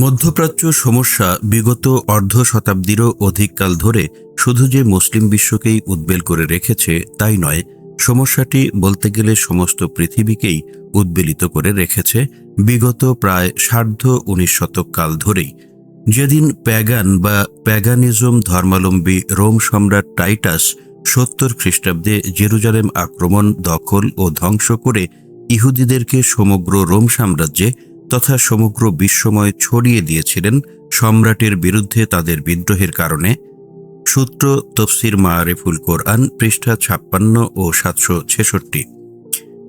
মধ্যপ্রাচ্য সমস্যা বিগত অর্ধ শতাব্দীরও অধিককাল ধরে শুধু যে মুসলিম বিশ্বকেই উদ্বেল করে রেখেছে তাই নয়, সমস্যাটি বলতে গেলে সমস্ত পৃথিবীকেই উদ্বেলিত করে রেখেছে বিগত প্রায় সার্ধ উনিশ শতক কাল ধরেই। যেদিন প্যাগান বা প্যাগানিজম ধর্মালম্বী রোম সম্রাট টাইটাস সত্তর খ্রিস্টাব্দে জেরুজালেম আক্রমণ, দখল ও ধ্বংস করে ইহুদিদেরকে সমগ্র রোম সাম্রাজ্যে তথা সমগ্র বিশ্বময় ছড়িয়ে দিয়েছিলেন সম্রাটের বিরুদ্ধে তাদের বিদ্রোহের কারণে। সূত্র তফসির মারেফুল কোরআন পৃষ্ঠা ছাপ্পান্ন ও সাতশো ছেষট্টি।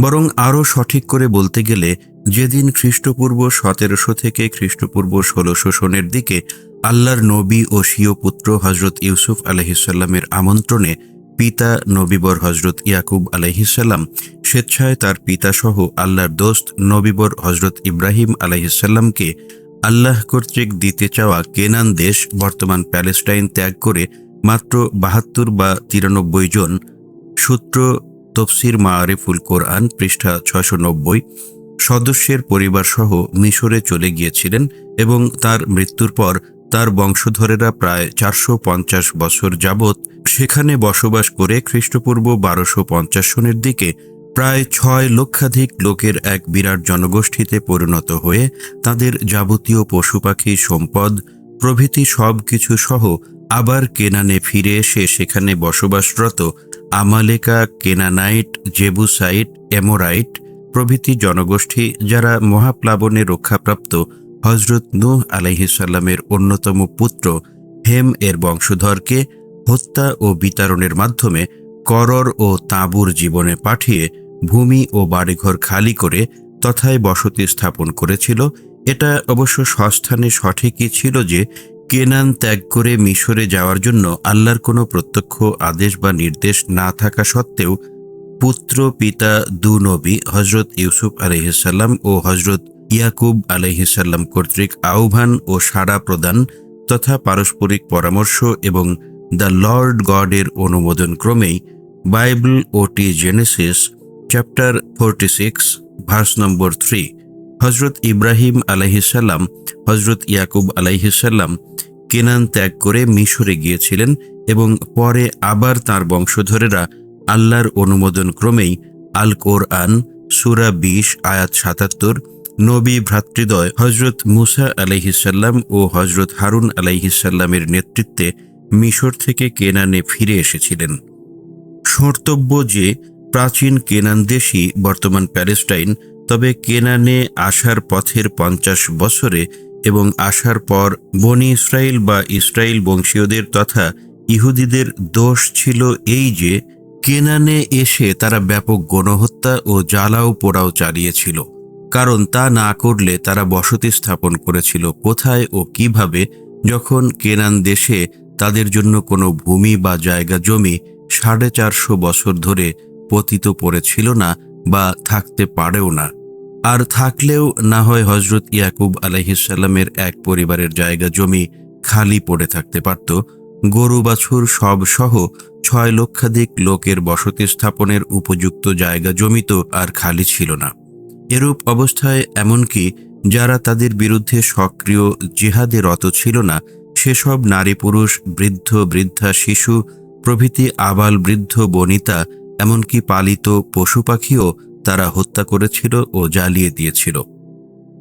বরং আরও সঠিক করে বলতে গেলে, যেদিন খ্রিস্টপূর্ব সতেরোশো থেকে খ্রিস্টপূর্ব ষোলোশো সনের দিকে আল্লাহর নবী ও স্বীয় পুত্র হজরত ইউসুফ আলহিসাল্লামের আমন্ত্রণে পিতা নবীবর হজরত ইয়াকুব আলহিসাল্লাম স্বেচ্ছায় তার পিতাসহ আল্লাহর দোস্ত নবীবর হজরত ইব্রাহিম আলহিসাল্লামকে আল্লাহ কর্তৃক দিতে চাওয়া কেনান দেশ বর্তমান প্যালেস্টাইন ত্যাগ করে মাত্র বাহাত্তর বা তিরানব্বই জন সূত্র তফসির মাআরিফুল কোরআন পৃষ্ঠা ছশো নব্বই সদস্যের পরিবারসহ মিশরে চলে গিয়েছিলেন এবং তার মৃত্যুর পর তার বংশধরেরা প্রায় চারশো পঞ্চাশ বছর যাবৎ সেখানে বসবাস করে খ্রিস্টপূর্ব বারোশো পঞ্চাশ সনের দিকে প্রায় ছয় লক্ষাধিক লোকের এক বিরাট জনগোষ্ঠীতে পরিণত হয়ে তাদের যাবতীয় পশু পাখি, সম্পদ, প্রভৃতি সব কিছু সহ আবার কেনানে ফিরে এসে সেখানে বসবাসরত আমালেকা, কেনানাইট, জেবুসাইট, এমোরাইট প্রভৃতি জনগোষ্ঠী যারা মহাপ্লাবনে রক্ষাপ্রাপ্ত হজরত নূহ আলাইহিসাল্লামের অন্যতম পুত্র হেম এর বংশধরকে হত্যা ও বিতরণের মাধ্যমে করর ও তাঁবুর জীবনে পাঠিয়ে ভূমি ও বাড়িঘর খালি করে তথায় বসতি স্থাপন করেছিল। এটা অবশ্য সস্থানে সঠিকই ছিল যে কেনান ত্যাগ করে মিশরে যাওয়ার জন্য আল্লাহর কোনো প্রত্যক্ষ আদেশ বা নির্দেশ না থাকা সত্ত্বেও পুত্র, পিতা দু নবী হজরত ইউসুফ আলহিসাল্লাম ও হজরত ইয়াকুব আলহিসাল্লাম কর্তৃক আহ্বান ও সাড়া প্রদান তথা পারস্পরিক পরামর্শ এবং দ্য লর্ড গডের অনুমোদন ক্রমেই Bible O T Genesis, chapter forty six, verse number three হজরত ইব্রাহিম আলাইহিসাল্লাম হজরত ইয়াকুব আলাইহিসাল্লাম কেনান ত্যাগ করে মিশরে গিয়েছিলেন এবং পরে আবার তার বংশধরেরা আল্লাহর অনুমোদন ক্রমেই আল কোরআন, সুরা বিশ, আয়াত সাতাত্তর নবী ভ্রাতৃদ্বয় হজরত মুসা আলাইহিসাল্লাম ও হজরত হারুন আলাইহিসাল্লামের নেতৃত্বে মিশর থেকে কেনানে ফিরে এসেছিলেন। সর্তব্য যে, প্রাচীন কেনান দেশই বর্তমান প্যালেস্টাইন, তবে কেনানে আসার পথের পঞ্চাশ বছরে এবং আসার পর বনি ইসরায়েল বা ইসরায়েল বংশীয়দের তথা ইহুদিদের দোষ ছিল এই যে, কেনানে এসে তারা ব্যাপক গণহত্যা ও জ্বালাও পোড়াও চালিয়েছিল। কারণ তা না করলে তারা বসতি স্থাপন করেছিল কোথায় ও কীভাবে, যখন কেনান দেশে তাদের জন্য কোনো ভূমি বা জায়গা জমি সাড়ে চারশো বছর ধরে পতিত পড়েছিল না বা থাকতে পারেও না। আর থাকলেও না হয় হজরত ইয়াকুব আলহিসাল্লামের এক পরিবারের জায়গা জমি খালি পড়ে থাকতে পারত, গরু বাছুর সব সহ ছয় লক্ষাধিক লোকের বসতি স্থাপনের উপযুক্ত জায়গা জমি তো আর খালি ছিল না। এরূপ অবস্থায় এমনকি যারা তাদের বিরুদ্ধে সক্রিয় জেহাদে রত ছিল না, সেসব নারী পুরুষ, বৃদ্ধ, বৃদ্ধা, শিশু, প্রভৃতি আবাল বৃদ্ধ, বনিতা, এমনকি পালিত পশু পাখিও তারা হত্যা করেছিল ও জ্বালিয়ে দিয়েছিল।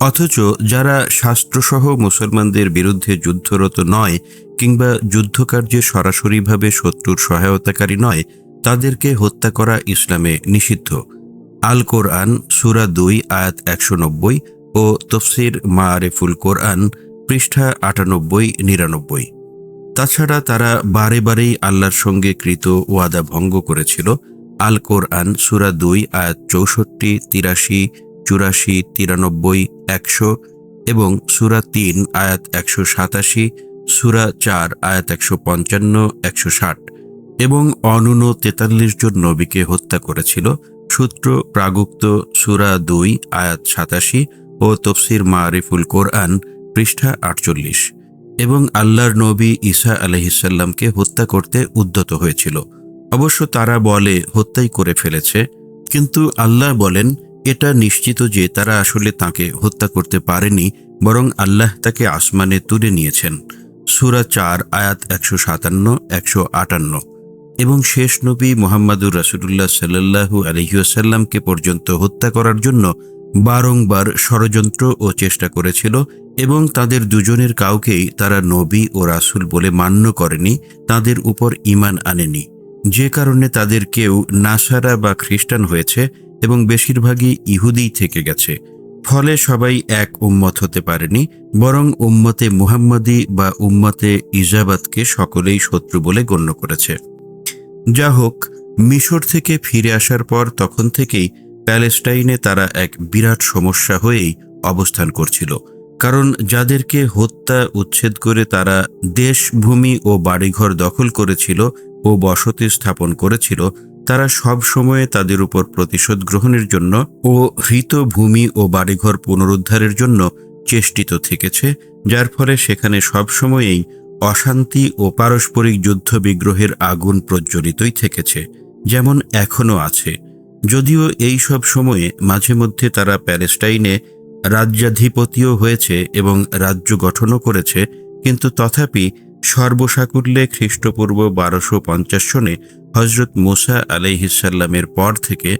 অথচ যারা শাস্ত্রসহ মুসলমানদের বিরুদ্ধে যুদ্ধরত নয় কিংবা যুদ্ধকার্যে সরাসরিভাবে শত্রুর সহায়তাকারী নয়, তাদেরকে হত্যা করা ইসলামে নিষিদ্ধ। আল কোরআন সুরা দুই, আয়াত একশো নব্বই ও তফসির মা মারেফুল কোরআন, পৃষ্ঠা আটানব্বই, নিরানব্বই। তাছাড়া তারা বারে বারেই আল্লাহর সঙ্গে কৃত ওয়াদা ভঙ্গ করেছিল। আল কোরআন সুরা দুই, আয়াত চৌষট্টি, তিরাশি, চুরাশি, তিরানব্বই, একশো এবং সুরা তিন, আয়াত একশো সাতাশি, সুরা চার, আয়াত একশো পঞ্চান্ন, একশো ষাট এবং অনূন তেতাল্লিশ জন নবীকে হত্যা করেছিল। সূত্র প্রাগুক্ত সুরা দুই, আয়াত সাতাশি ও তফসির মারিফুল কোরআন, পৃষ্ঠা আটচল্লিশ। এবং আল্লাহর নবী ঈসা আলহিসাল্লামকে হত্যা করতে উদ্যত হয়েছিল। অবশ্য তারা বলে, হত্যাই করে ফেলেছে। কিন্তু আল্লাহ বলেন, এটা নিশ্চিত যে তারা আসলে তাকে হত্যা করতে পারেনি, বরং আল্লাহ তাকে আসমানে তুলে নিয়েছেন। সুরা চার, আয়াত একশো সাতান্ন, একশো আটান্ন। এবং শেষ নবী মোহাম্মদুর রাসুলুল্লাহ সাল্লাহু আলহিউসাল্লামকে পর্যন্ত হত্যা করার জন্য বারংবার ষড়যন্ত্র ও চেষ্টা করেছিল এবং তাদের দুজনের কাউকেই তারা নবী ও রাসুল বলে মান্য করেনি, তাদের উপর ইমান আনেনি। যে কারণে তাদের কেউ নাসারা বা খ্রিস্টান হয়েছে এবং বেশিরভাগই ইহুদিই থেকে গেছে। ফলে সবাই এক উম্মত হতে পারেনি, বরং উম্মতে মুহাম্মদি বা উম্মতে ইজাবাতকে সকলেই শত্রু বলে গণ্য করেছে। যা হোক, মিশর থেকে ফিরে আসার পর তখন থেকেই প্যালেস্টাইনে তারা এক বিরাট সমস্যা হয়েই অবস্থান করছিল। কারণ যাদেরকে হত্যা উচ্ছেদ করে তারা দেশ, ভূমি ও বাড়িঘর দখল করেছিল ও বসতি স্থাপন করেছিল, তারা সব সময়ে তাদের উপর প্রতিশোধ গ্রহণের জন্য ও হৃত ভূমি ও বাড়িঘর পুনরুদ্ধারের জন্য চেষ্টিত থেকেছে, যার ফলে সেখানে সবসময়েই অশান্তি ও পারস্পরিক যুদ্ধ বিগ্রহের আগুন প্রজ্বলিতই থেকেছে, যেমন এখনও আছে। যদিও এই সব সময়ে মাঝে মধ্যে তারা প্যালেস্টাইনে রাজ্যাধিপতিও হয়েছে এবং রাজ্য গঠনও করেছে, কিন্তু তথাপি সর্বসাকুল্যে খ্রিস্টপূর্ব বারোশো পঞ্চাশ সনে হজরত মুসা আলাইহিসাল্লামের পর থেকে,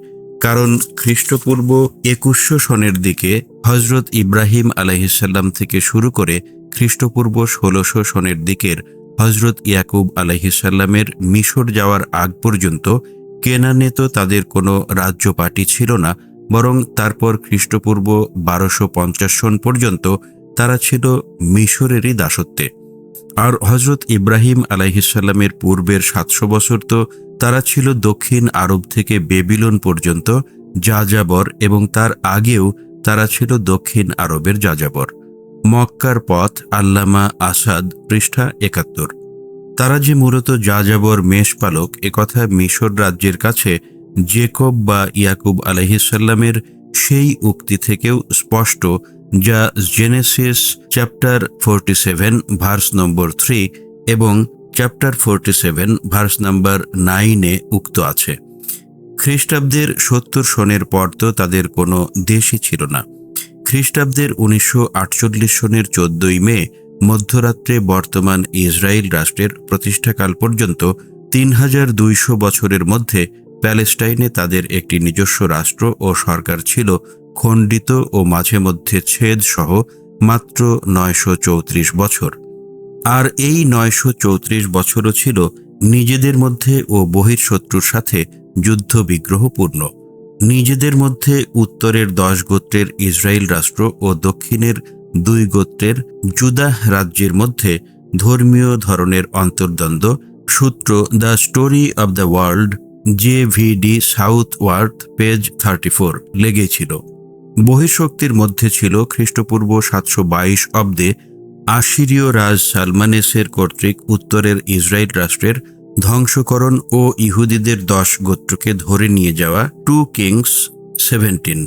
কারণ খ্রিস্টপূর্ব একুশশো সনের দিকে হজরত ইব্রাহিম আলাইহিসাল্লাম থেকে শুরু করে খ্রিস্টপূর্ব ষোলোশো সনের দিকের হজরত ইয়াকুব আলাইহিসাল্লামের মিশর যাওয়ার আগ পর্যন্ত কেনানে তো তাদের কোনো রাজ্য পার্টি ছিল না, বরং তারপর খ্রিস্টপূর্ব বারোশো পঞ্চাশ সন পর্যন্ত তারা ছিল মিশরেরই দাসত্বে। আর হজরত ইব্রাহিম আলাইহিসাল্লামের পূর্বের সাতশো বছর তো তারা ছিল দক্ষিণ আরব থেকে বেবিলন পর্যন্ত যাযাবর এবং তার আগেও তারা ছিল দক্ষিণ আরবের যাযাবর। মক্কার পথ আল্লামা আসাদ, পৃষ্ঠা একাত্তর। তারা যে মূলত যাযাবর মেষপালক একথা মিশর রাজ্যের কাছে জেকব বা ইয়াকুব আলহিসাল্লামের সেই উক্তি থেকেও স্পষ্ট, যা Genesis chapter forty seven, verse number three এবং chapter forty seven, verse number নাইনে উক্ত আছে। খ্রিস্টাব্দের সত্তর সনের পর তো তাদের কোনো দেশই ছিল না। খ্রিস্টাব্দের উনিশশো আটচল্লিশ সনের চোদ্দই মে, মধ্যরাত্রে বর্তমান ইসরায়েল রাষ্ট্রের প্রতিষ্ঠাকাল পর্যন্ত তিন হাজার দুইশো বছরের মধ্যে প্যালেস্টাইনে তাদের একটি নিজস্ব রাষ্ট্র ও সরকার ছিল, খণ্ডিত ও মাঝে মধ্যে ছেদ সহ মাত্র নয়শো চৌত্রিশ বছর। আর এই নয়শো চৌত্রিশ বছরও ছিল নিজেদের মধ্যে ও বহির্শত্রুর সাথে যুদ্ধ বিগ্রহপূর্ণ নিজেদের মধ্যে উত্তরের দশ গোত্রের ইসরায়েল রাষ্ট্র ও দক্ষিণের দুই গোত্রের জুদাহ রাজ্যের মধ্যে ধর্মীয় ধরনের অন্তর্দ্বন্দ্ব, সূত্র the story of the world J V D Southworth, page thirty four, লেগেছিল। বহিঃশক্তির মধ্যে ছিল খ্রিস্টপূর্ব সাতশো বাইশ অব্দে আশিরীয় রাজ সালমানেসের কর্তৃক উত্তরের ইসরায়েল রাষ্ট্রের ধ্বংসকরণ ও ইহুদিদের দশ গোত্রকে ধরে নিয়ে যাওয়া টু কিংস সেভেন্টিন।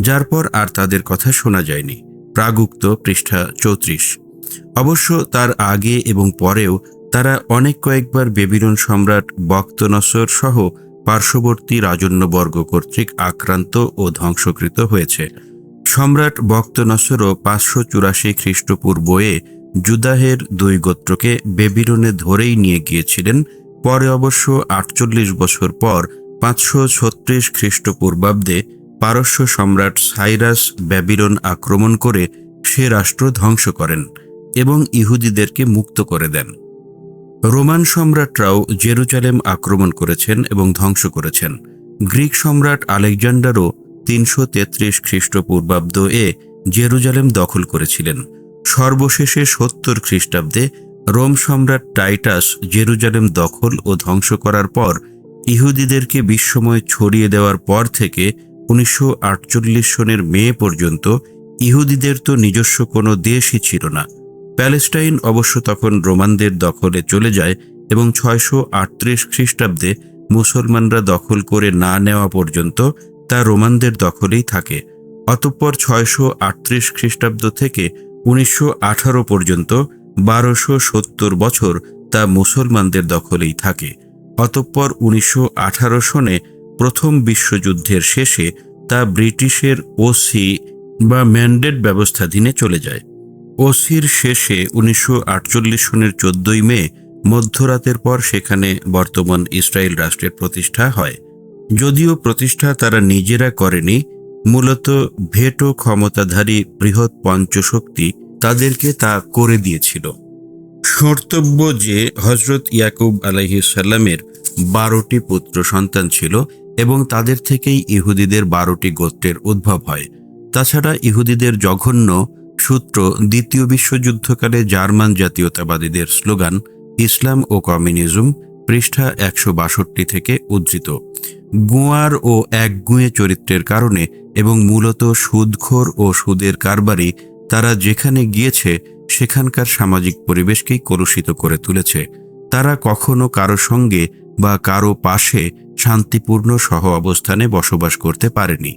যার পর আর তাদের কথা শোনা যায়নি। প্রাগুক্ত পৃষ্ঠা চৌত্রিশ। অবশ্য তার আগে এবং পরেও তারা অনেক কয়েকবার বেবিলন সম্রাট বক্তনসর সহ পার্শ্ববর্তী রাজন্যবর্গ কর্তৃক আক্রান্ত ও ধ্বংসকৃত হয়েছে। সম্রাট বক্তনসরও পাঁচশো চুরাশি খ্রিস্টপূর্বয়ে জুদাহের দুই গোত্রকে বেবিলনে ধরেই নিয়ে গিয়েছিলেন পরে অবশ্য আটচল্লিশ বছর পর পাঁচশো ছত্রিশ খ্রিস্টপূর্বাব্দে পারস্য সম্রাট সাইরাস ব্যাবিলন আক্রমণ করে সে রাষ্ট্র ধ্বংস করেন এবং ইহুদিদেরকে মুক্ত করে দেন। রোমান সম্রাটরাও জেরুজালেম আক্রমণ করেছেন এবং ধ্বংস করেছেন। গ্রিক সম্রাট আলেকজান্ডারও তিনশো তেত্রিশ খ্রিস্টপূর্বাব্দ এ জেরুজালেম দখল করেছিলেন। সর্বশেষে সত্তর খ্রিস্টাব্দে রোম সম্রাট টাইটাস জেরুজালেম দখল ও ধ্বংস করার পর ইহুদিদেরকে বিশ্বময় ছড়িয়ে দেওয়ার পর থেকে উনিশশো আটচল্লিশ সনের মে পর্যন্ত ইহুদিদের তো নিজস্ব কোনো দেশই ছিল না। প্যালেস্টাইন অবশ্য তখন রোমানদের দখলে চলে যায় এবং ছয়শো আটত্রিশ খ্রিস্টাব্দে মুসলমানরা দখল করে না নেওয়া পর্যন্ত তা রোমানদের দখলেই থাকে। অতঃপর ছয়শো আটত্রিশ খ্রিস্টাব্দ থেকে উনিশশো আঠারো পর্যন্ত বারোশো সত্তর বছর তা মুসলমানদের দখলেই থাকে। অতঃপর উনিশশো আঠারো সনে প্রথম বিশ্বযুদ্ধের শেষে তা ব্রিটিশের ওসি বা ম্যান্ডেট ব্যবস্থাধীনে চলে যায়। ওসির শেষে উনিশশো আটচল্লিশ সনের চোদ্দই মে মধ্যরাতের পর সেখানে বর্তমান ইসরায়েল রাষ্ট্রের প্রতিষ্ঠা হয়। যদিও প্রতিষ্ঠা তারা নিজেরা করেনি, মূলত ভেটো ক্ষমতাধারী বৃহৎ পঞ্চশক্তি তাদেরকে তা করে দিয়েছিল। শর্তব্য যে হজরত ইয়াকুব আলাইহিসাল্লামের বারোটি পুত্র সন্তান ছিল এবং তাদের থেকেই ইহুদিদের বারোটি গোত্রের উদ্ভব হয়। তাছাড়া ইহুদিদের জঘন্য সূত্র দ্বিতীয় বিশ্বযুদ্ধকালে জার্মান জাতীয়তাবাদীদের স্লোগান, ইসলাম ও কমিউনিজম পৃষ্ঠা একশো বাষট্টি থেকে উদ্ধৃত। গুয়ার ও একগুঁয়ে চরিত্রের কারণে এবং মূলত সুদখোর ও সুদের কারবারি তারা যেখানে গিয়েছে, সেখানকার সামাজিক পরিবেশকেই কলুষিত করে তুলেছে। তারা কখনো কারও সঙ্গে বা কারও পাশে শান্তিপূর্ণ সহ অবস্থানে বসবাস করতে পারেনি।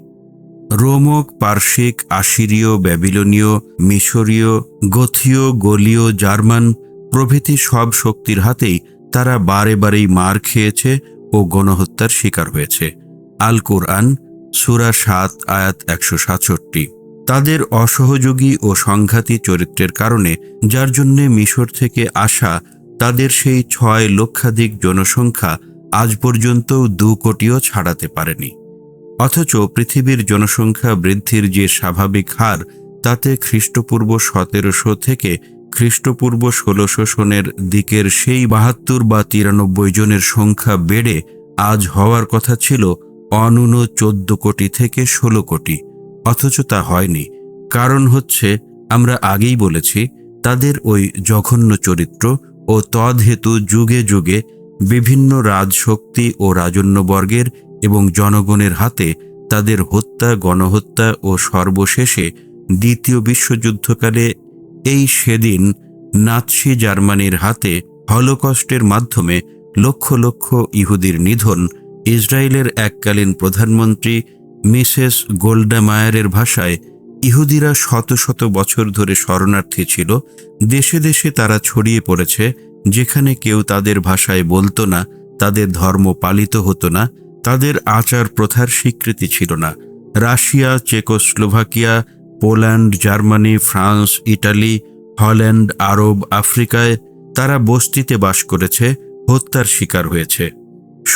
রোমক পার্শ্বিক আশিরীয়, ব্যাবিলনীয়, মিশরীয়, গথীয়, গলীয়, জার্মান প্রভৃতি সব শক্তির হাতেই তারা বারে বারেই মার খেয়েছে ও গণহত্যার শিকার হয়েছে। আল কোরআন সুরা সাত, আয়াত একশো সাতষট্টি। তাদের অসহযোগী ও সংঘাতী চরিত্রের কারণে, যার জন্যে মিশর থেকে আসা তাদের সেই ছয় লক্ষাধিক জনসংখ্যা আজ পর্যন্ত দু কোটিও ছাড়াতে পারেনি। অথচ পৃথিবীর জনসংখ্যা বৃদ্ধির যে স্বাভাবিক হার, তাতে খ্রিস্টপূর্ব সতেরোশো থেকে খ্রিস্টপূর্ব ষোলোশো সনের দিকের সেই বাহাত্তর বা তিরানব্বই জনের সংখ্যা বেড়ে আজ হওয়ার কথা ছিল অনূন চোদ্দ কোটি থেকে ষোলো কোটি। অথচ তা হয়নি। কারণ হচ্ছে, আমরা আগেই বলেছি, তাদের ওই জঘন্য চরিত্র ও তদহেতু যুগে যুগে বিভিন্ন রাজশক্তি ও রাজন্যবর্গের এবং জনগণের হাতে তাদের হত্যা, গণহত্যা ও সর্বশেষে দ্বিতীয় বিশ্বযুদ্ধকালে এই সেদিন নাৎসি জার্মানির হাতে হলোকস্টের মাধ্যমে লক্ষ লক্ষ ইহুদির নিধন, ইসরায়েলের এককালীন প্রধানমন্ত্রী মিসেস গোল্ডামায়ারের ভাষায় ইহুদিরা শত শত বছর ধরে শরণার্থী ছিল, দেশে দেশে তারা ছড়িয়ে পড়েছে, যেখানে কেউ তাদের ভাষায় বলতো না, তাদের ধর্ম পালিত হতো না, তাদের আচার প্রথার স্বীকৃতি ছিল না। Russia, Czechoslovakia, Poland, Germany, France, Italy, Holland, আরব, আফ্রিকায় তারা বস্তিতে বাস করেছে, হত্যার শিকার হয়েছে।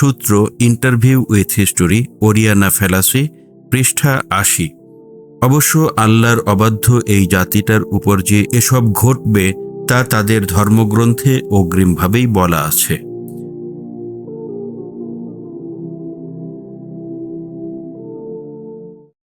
সূত্র interview with history Oriana Fallaci, পৃষ্ঠা আশি। অবশ্য আল্লাহর অবাধ্য এই জাতিটার উপর যে এসব ঘটবে তা তাদের ধর্মগ্রন্থে অগ্রিমভাবেই বলা আছে।